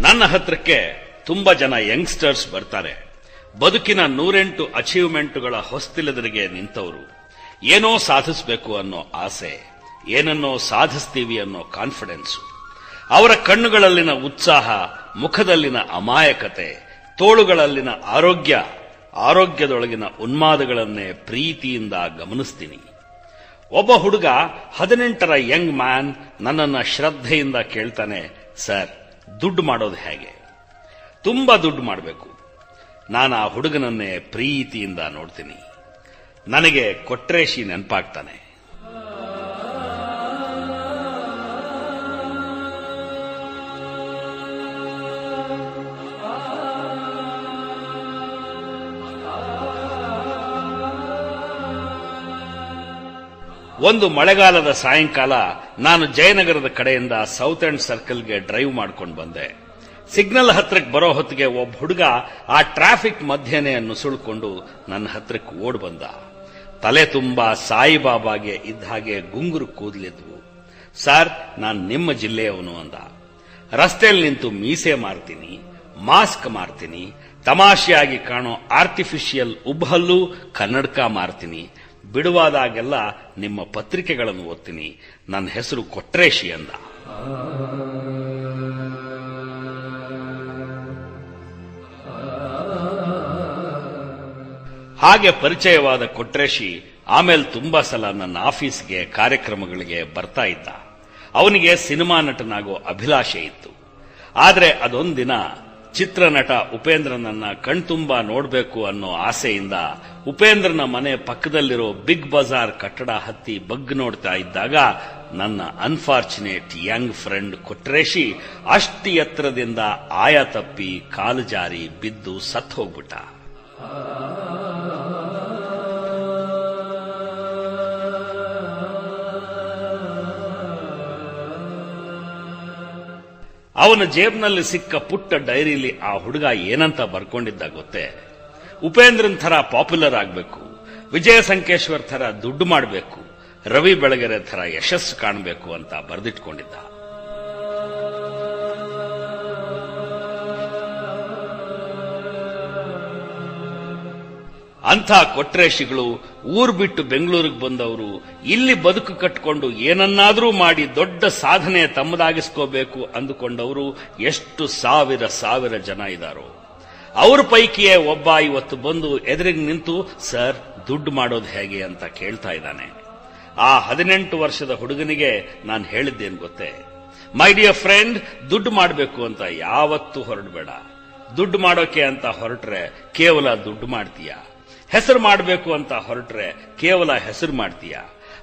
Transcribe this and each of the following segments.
ನನ್ನ ಹತ್ರಕ್ಕೆ ತುಂಬಾ ಜನ ಯಂಗ್ಸ್ಟರ್ಸ್ ಬರ್ತಾರೆ. ಬದುಕಿನ ನೂರೆಂಟು ಅಚೀವ್ಮೆಂಟ್ಗಳ ಹೊಸ್ತಿಲದರಿಗೆ ನಿಂತವರು. ಏನೋ ಸಾಧಿಸಬೇಕು ಅನ್ನೋ ಆಸೆ, ಏನನ್ನೋ ಸಾಧಿಸ್ತೀವಿ ಅನ್ನೋ ಕಾನ್ಫಿಡೆನ್ಸ್. ಅವರ ಕಣ್ಣುಗಳಲ್ಲಿನ ಉತ್ಸಾಹ, ಮುಖದಲ್ಲಿನ ಅಮಾಯಕತೆ, ತೋಳುಗಳಲ್ಲಿನ ಆರೋಗ್ಯ, ಆರೋಗ್ಯದೊಳಗಿನ ಉನ್ಮಾದಗಳನ್ನೇ ಪ್ರೀತಿಯಿಂದ ಗಮನಿಸ್ತೀನಿ. ಒಬ್ಬ ಹುಡುಗ ಹದಿನೆಂಟರ ಯಂಗ್ ಮ್ಯಾನ್ ನನ್ನನ್ನು ಶ್ರದ್ಧೆಯಿಂದ ಕೇಳ್ತಾನೆ, ಸರ್ ದುಡ್ಡು ಮಾಡೋದು ಹೇಗೆ? ತುಂಬಾ ದುಡ್ಡು ಮಾಡಬೇಕು. ನಾನು ಆ ಹುಡುಗನನ್ನೇ ಪ್ರೀತಿಯಿಂದ ನೋಡ್ತೀನಿ. ನನಗೆ ಕೊಟ್ರೇಶಿ ನೆನಪಾಗ್ತಾನೆ. ಒಂದು ಮಳೆಗಾಲದ ಸಾಯಂಕಾಲ ನಾನು ಜಯನಗರದ ಕಡೆಯಿಂದ ಸೌತ್ ಅಂಡ್ ಸರ್ಕಲ್ಗೆ ಡ್ರೈವ್ ಮಾಡ್ಕೊಂಡು ಬಂದೆ. ಸಿಗ್ನಲ್ ಹತ್ರಕ್ಕೆ ಬರೋ ಹೊತ್ತಿಗೆ ಒಬ್ಬ ಹುಡುಗ ಆ ಟ್ರಾಫಿಕ್ ಮಧ್ಯನೇ ನುಸುಳ್ಕೊಂಡು ನನ್ನ ಹತ್ರಕ್ಕೆ ಓಡ್ ಬಂದ. ತಲೆ ತುಂಬಾ ಸಾಯಿಬಾಬಾಗೆ ಇದ್ದ ಹಾಗೆ ಗುಂಗುರು ಕೂದಲಿದ್ವು. ಸರ್, ನಾನು ನಿಮ್ಮ ಜಿಲ್ಲೆಯವನು ಅಂದ. ರಸ್ತೆಯಲ್ಲಿ ನಿಂತು ಮೀಸೆ ಮಾರ್ತೀನಿ, ಮಾಸ್ಕ್ ಮಾರ್ತೀನಿ, ತಮಾಷೆಯಾಗಿ ಕಾಣೋ ಆರ್ಟಿಫಿಷಿಯಲ್ ಉಬ್ಬಲ್ಲೂ ಕನ್ನಡಕ ಮಾರ್ತೀನಿ ಬಿಡುವಾದಾಗೆಲ್ಲ ನಿಮ್ಮ ಪತ್ರಿಕೆಗಳನ್ನು ಓದ್ತೀನಿ. ನನ್ನ ಹೆಸರು ಕೊಟ್ರೇಶಿ ಅಂದ. ಹಾಗೆ ಪರಿಚಯವಾದ ಕೊಟ್ರೇಶಿ ಆಮೇಲೆ ತುಂಬಾ ಸಲ ನನ್ನ ಆಫೀಸ್ಗೆ ಕಾರ್ಯಕ್ರಮಗಳಿಗೆ ಬರ್ತಾ ಇದ್ದ. ಅವನಿಗೆ ಸಿನಿಮಾ ನಟನಾಗೋ ಅಭಿಲಾಷೆ ಇತ್ತು. ಆದರೆ ಅದೊಂದಿನ ಚಿತ್ರನಟ ಉಪೇಂದ್ರನನ್ನ ಕಣ್ತುಂಬ ನೋಡಬೇಕು ಅನ್ನೋ ಆಸೆಯಿಂದ ಉಪೇಂದ್ರನ ಮನೆ ಪಕ್ಕದಲ್ಲಿರೋ ಬಿಗ್ ಬಜಾರ್ ಕಟ್ಟಡ ಹತ್ತಿ ಬಗ್ ನೋಡ್ತಾ ಇದ್ದಾಗ ನನ್ನ ಅನ್ಫಾರ್ಚುನೇಟ್ ಯಂಗ್ ಫ್ರೆಂಡ್ ಕೊಟ್ರೇಶಿ ಅಷ್ಟು ಎತ್ತರದಿಂದ ಆಯ ತಪ್ಪಿ ಕಾಲು ಜಾರಿ ಬಿದ್ದು ಸತ್ತು ಹೋಗ್ಬಿಟ್ಟ. ಅವನ ಜೇಬ್ನಲ್ಲಿ ಸಿಕ್ಕ ಪುಟ್ಟ ಡೈರಿಲಿ ಆ ಹುಡುಗ ಏನಂತ ಬರ್ಕೊಂಡಿದ್ದ ಗೊತ್ತೇ? ಉಪೇಂದ್ರನ್ ಥರ ಪಾಪ್ಯುಲರ್ ಆಗಬೇಕು ವಿಜಯ ಸಂಕೇಶ್ವರ್ ಥರ ದುಡ್ಡು ಮಾಡಬೇಕು, ರವಿ ಬೆಳಗೆರೆ ಥರ ಯಶಸ್ಸು ಕಾಣಬೇಕು ಅಂತ ಬರೆದಿಟ್ಕೊಂಡಿದ್ದ. ಅಂಥ ಕೊಟ್ರೇಶಿಗಳು ಊರ್ ಬಿಟ್ಟು ಬೆಂಗಳೂರಿಗೆ ಬಂದವರು, ಇಲ್ಲಿ ಬದುಕು ಕಟ್ಟಿಕೊಂಡು ಏನನ್ನಾದರೂ ಮಾಡಿ ದೊಡ್ಡ ಸಾಧನೆ ತಮ್ಮದಾಗಿಸ್ಕೋಬೇಕು ಅಂದುಕೊಂಡವರು ಎಷ್ಟು ಸಾವಿರ ಸಾವಿರ ಜನ ಇದ್ದಾರೋ ಅವ್ರ ಪೈಕಿಯೇ ಒಬ್ಬ ಇವತ್ತು ಬಂದು ಎದುರಿಗೆ ನಿಂತು, ಸರ್, ದುಡ್ಡು ಮಾಡೋದು ಹೇಗೆ ಅಂತ ಕೇಳ್ತಾ ಇದ್ದಾನೆ. ಆ ಹದಿನೆಂಟು ವರ್ಷದ ಹುಡುಗನಿಗೆ ನಾನು ಹೇಳಿದ್ದೇನು ಗೊತ್ತೇ. ಮೈ ಡಿಯರ್ ಫ್ರೆಂಡ್, ದುಡ್ಡು ಮಾಡಬೇಕು ಅಂತ ಯಾವತ್ತೂ ಹೊರಡಬೇಡ. ದುಡ್ಡು ಮಾಡೋಕೆ ಅಂತ ಹೊರಟ್ರೆ ಕೇವಲ ದುಡ್ಡು ಮಾಡ್ತೀಯ? ಹೆಸರು ಮಾಡಬೇಕು ಅಂತ ಹೊರಟ್ರೆ ಕೇವಲ ಹೆಸರು ಮಾಡ್ತೀಯ?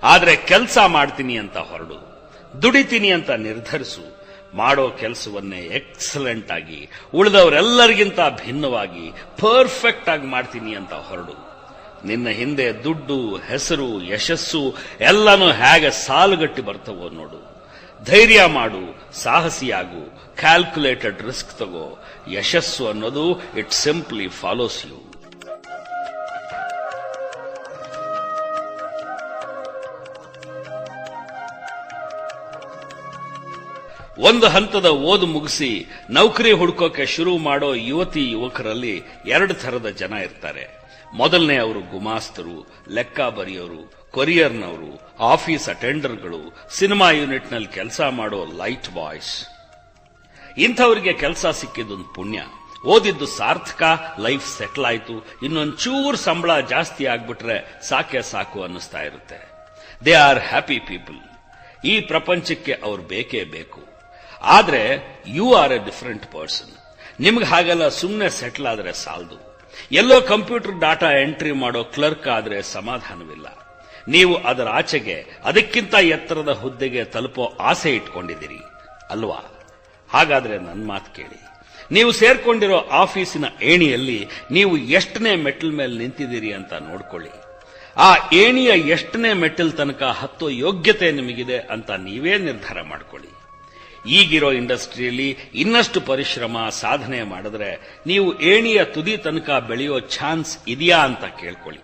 ಆದರೆ ಕೆಲಸ ಮಾಡ್ತೀನಿ ಅಂತ ಹೊರಡು. ದುಡಿತೀನಿ ಅಂತ ನಿರ್ಧರಿಸು. ಮಾಡೋ ಕೆಲಸವನ್ನೇ ಎಕ್ಸಲೆಂಟ್ ಆಗಿ, ಉಳಿದವರೆಲ್ಲರಿಗಿಂತ ಭಿನ್ನವಾಗಿ ಪರ್ಫೆಕ್ಟ್ ಆಗಿ ಮಾಡ್ತೀನಿ ಅಂತ ಹೊರಡು. ನಿನ್ನ ಹಿಂದೆ ದುಡ್ಡು, ಹೆಸರು, ಯಶಸ್ಸು ಎಲ್ಲನೂ ಹೇಗೆ ಸಾಲುಗಟ್ಟಿ ಬರ್ತವೋ ನೋಡು. ಧೈರ್ಯ ಮಾಡು, ಸಾಹಸಿಯಾಗು ಕ್ಯಾಲ್ಕುಲೇಟೆಡ್ ರಿಸ್ಕ್ ತಗೋ. ಯಶಸ್ಸು ಅನ್ನೋದು ಇಟ್ ಸಿಂಪ್ಲಿ ಫಾಲೋಸ್ ಯು ಒಂದು ಹಂತದ ಓದು ಮುಗಿಸಿ ನೌಕರಿ ಹುಡುಕೋಕೆ ಶುರು ಮಾಡೋ ಯುವತಿ ಯುವಕರಲ್ಲಿ ಎರಡು ಥರದ ಜನ ಇರ್ತಾರೆ. ಮೊದಲನೇ ಅವರು ಗುಮಾಸ್ತರು, ಲೆಕ್ಕ ಬರೆಯೋರು, ಕೊರಿಯರ್ನವರು, ಆಫೀಸ್ ಅಟೆಂಡರ್ಗಳು, ಸಿನಿಮಾ ಯೂನಿಟ್ನಲ್ಲಿ ಕೆಲಸ ಮಾಡೋ ಲೈಟ್ ಬಾಯ್ಸ್. ಇಂಥವರಿಗೆ ಕೆಲಸ ಸಿಕ್ಕಿದ್ದೊಂದು ಪುಣ್ಯ. ಓದಿದ್ದು ಸಾರ್ಥಕ, ಲೈಫ್ ಸೆಟ್ಲ್ ಇನ್ನೊಂದು ಇನ್ನೊಂಚೂರು ಸಂಬಳ ಜಾಸ್ತಿ ಆಗ್ಬಿಟ್ರೆ ಸಾಕೆ ಸಾಕು ಅನ್ನಿಸ್ತಾ ಇರುತ್ತೆ. They are happy people. ಈ ಪ್ರಪಂಚಕ್ಕೆ ಅವ್ರು ಬೇಕೇ ಬೇಕು. ಆದ್ರೆ you are a different person ನಿಮ್ಗೆ ಹಾಗೆಲ್ಲ ಸುಮ್ಮನೆ ಸೆಟ್ಲ್ ಆದ್ರೆ ಸಾಲದು. ಎಲ್ಲೋ ಕಂಪ್ಯೂಟರ್ ಡಾಟಾ ಎಂಟ್ರಿ ಮಾಡೋ ಕ್ಲರ್ಕ್ ಆದ್ರೆ ಸಮಾಧಾನವಿಲ್ಲ. ನೀವು ಅದರ ಆಚೆಗೆ, ಅದಕ್ಕಿಂತ ಎತ್ತರದ ಹುದ್ದೆಗೆ ತಲುಪೋ ಆಸೆ ಇಟ್ಕೊಂಡಿದ್ದೀರಿ. ಅಲ್ವಾ? ಹಾಗಾದ್ರೆ ನನ್ನ ಮಾತು ಕೇಳಿ. ನೀವು ಸೇರ್ಕೊಂಡಿರೋ ಆಫೀಸಿನ ಏಣಿಯಲ್ಲಿ ನೀವು ಎಷ್ಟನೇ ಮೆಟ್ಟಲ್ ಮೇಲೆ ನಿಂತಿದ್ದೀರಿ ಅಂತ ನೋಡ್ಕೊಳ್ಳಿ. ಆ ಏಣಿಯ ಎಷ್ಟನೇ ಮೆಟ್ಟಲ್ ತನಕ ಹತ್ತೋ ಯೋಗ್ಯತೆ ನಿಮಗಿದೆ ಅಂತ ನೀವೇ ನಿರ್ಧಾರ ಮಾಡ್ಕೊಳ್ಳಿ. ಈಗಿರೋ ಇಂಡಸ್ಟ್ರಿಯಲ್ಲಿ ಇನ್ನಷ್ಟು ಪರಿಶ್ರಮ, ಸಾಧನೆ ಮಾಡಿದ್ರೆ ನೀವು ಏಣಿಯ ತುದಿ ತನಕ ಬೆಳೆಯೋ ಚಾನ್ಸ್ ಇದೆಯಾ ಅಂತ ಕೇಳ್ಕೊಳ್ಳಿ.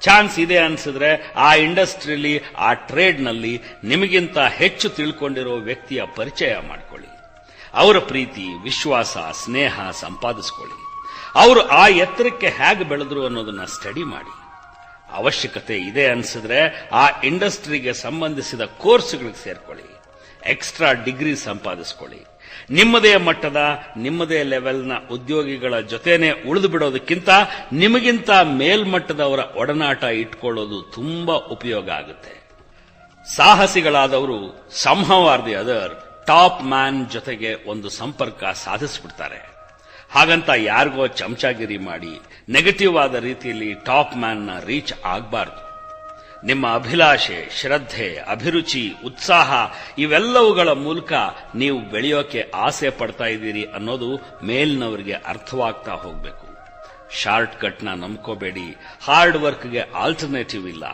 ಚಾನ್ಸ್ ಇದೆ ಅನ್ಸಿದ್ರೆ ಆ ಇಂಡಸ್ಟ್ರಿಯಲ್ಲಿ, ಆ ಟ್ರೇಡ್ನಲ್ಲಿ ನಿಮಗಿಂತ ಹೆಚ್ಚು ತಿಳ್ಕೊಂಡಿರೋ ವ್ಯಕ್ತಿಯ ಪರಿಚಯ ಮಾಡಿಕೊಳ್ಳಿ. ಅವರ ಪ್ರೀತಿ, ವಿಶ್ವಾಸ, ಸ್ನೇಹ ಸಂಪಾದಿಸ್ಕೊಳ್ಳಿ. ಅವರು ಆ ಎತ್ತರಕ್ಕೆ ಹೇಗೆ ಬೆಳೆದ್ರು ಅನ್ನೋದನ್ನ ಸ್ಟಡಿ ಮಾಡಿ. ಅವಶ್ಯಕತೆ ಇದೆ ಅನ್ಸಿದ್ರೆ ಆ ಇಂಡಸ್ಟ್ರಿಗೆ ಸಂಬಂಧಿಸಿದ ಕೋರ್ಸ್ಗಳಿಗೆ ಸೇರ್ಕೊಳ್ಳಿ. ಎಕ್ಸ್ಟ್ರಾ ಡಿಗ್ರಿ ಸಂಪಾದಿಸ್ಕೊಳ್ಳಿ. ನಿಮ್ಮದೇ ಮಟ್ಟದ, ನಿಮ್ಮದೇ ಲೆವೆಲ್ನ ಉದ್ಯೋಗಿಗಳ ಜೊತೆನೆ ಉಳಿದು ಬಿಡೋದಕ್ಕಿಂತ ನಿಮಗಿಂತ ಮೇಲ್ಮಟ್ಟದವರ ಒಡನಾಟ ಇಟ್ಕೊಳ್ಳೋದು ತುಂಬಾ ಉಪಯೋಗ ಆಗುತ್ತೆ. ಸಾಹಸಿಗಳಾದವರು somehow the other top man ಜೊತೆಗೆ ಒಂದು ಸಂಪರ್ಕ ಸಾಧಿಸ್ಬಿಡ್ತಾರೆ. ಹಾಗಂತ ಯಾರಿಗೋ ಚಮಚಾಗಿರಿ ಮಾಡಿ ನೆಗೆಟಿವ್ ಆದ ರೀತಿಯಲ್ಲಿ ಟಾಪ್ ಮ್ಯಾನ್ನ ರೀಚ್ ಆಗಬಾರ್ದು. ನಿಮ್ಮ ಅಭಿಲಾಷೆ, ಶ್ರದ್ಧೆ, ಅಭಿರುಚಿ, ಉತ್ಸಾಹ ಇವೆಲ್ಲವುಗಳ ಮೂಲಕ ನೀವು ಬೆಳೆಯೋಕೆ ಆಸೆ ಪಡ್ತಾ ಇದ್ದೀರಿ ಅನ್ನೋದು ಮೇಲಿನವರಿಗೆ ಅರ್ಥವಾಗ್ತಾ ಹೋಗಬೇಕು. ಶಾರ್ಟ್ ಕಟ್ನ ನಂಬ್ಕೋಬೇಡಿ. ಹಾರ್ಡ್ ವರ್ಕ್ಗೆ ಆಲ್ಟರ್ನೇಟಿವ್ ಇಲ್ಲ.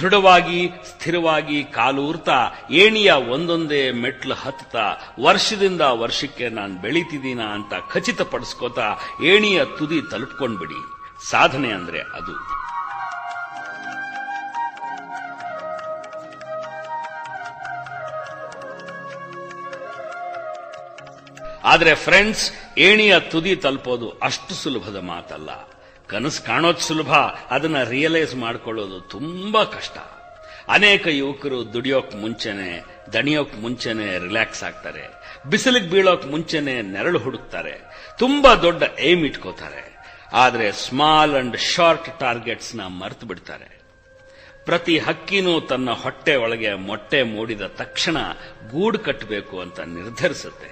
ದೃಢವಾಗಿ, ಸ್ಥಿರವಾಗಿ ಕಾಲೂರ್ತಾ ಏಣಿಯ ಒಂದೊಂದೇ ಮೆಟ್ಲು ಹತ್ತುತ್ತಾ, ವರ್ಷದಿಂದ ವರ್ಷಕ್ಕೆ ನಾನು ಬೆಳೀತಿದ್ದೀನ ಅಂತ ಖಚಿತಪಡಿಸ್ಕೋತಾ ಏಣಿಯ ತುದಿ ತಲುಪ್ಕೊಂಡ್ಬಿಡಿ. ಸಾಧನೆ ಅಂದ್ರೆ ಅದು. ಆದ್ರೆ ಫ್ರೆಂಡ್ಸ್ ಏಣಿಯ ತುದಿ ತಲುಪೋದು ಅಷ್ಟು ಸುಲಭದ ಮಾತಲ್ಲ. ಕನಸು ಕಾಣೋದು ಸುಲಭ, ಅದನ್ನ ರಿಯಲೈಸ್ ಮಾಡ್ಕೊಳ್ಳೋದು ತುಂಬಾ ಕಷ್ಟ. ಅನೇಕ ಯುವಕರು ದುಡಿಯೋಕ್ ಮುಂಚೆನೆ, ದಣಿಯೋಕ್ ಮುಂಚೆನೆ ರಿಲ್ಯಾಕ್ಸ್ ಆಗ್ತಾರೆ. ಬಿಸಿಲಿಗೆ ಬೀಳೋಕ್ ಮುಂಚೆನೆ ನೆರಳು ಹುಡುಕ್ತಾರೆ. ತುಂಬಾ ದೊಡ್ಡ ಏಮ್ ಇಟ್ಕೋತಾರೆ. ಆದರೆ ಸ್ಮಾಲ್ ಅಂಡ್ ಶಾರ್ಟ್ ಟಾರ್ಗೆಟ್ಸ್ನ ಮರೆತು ಬಿಡ್ತಾರೆ. ಪ್ರತಿ ಹಕ್ಕಿನೂ ತನ್ನ ಹೊಟ್ಟೆ ಒಳಗೆ ಮೊಟ್ಟೆ ಮೂಡಿದ ತಕ್ಷಣ ಗೂಡು ಕಟ್ಟಬೇಕು ಅಂತ ನಿರ್ಧರಿಸುತ್ತೆ.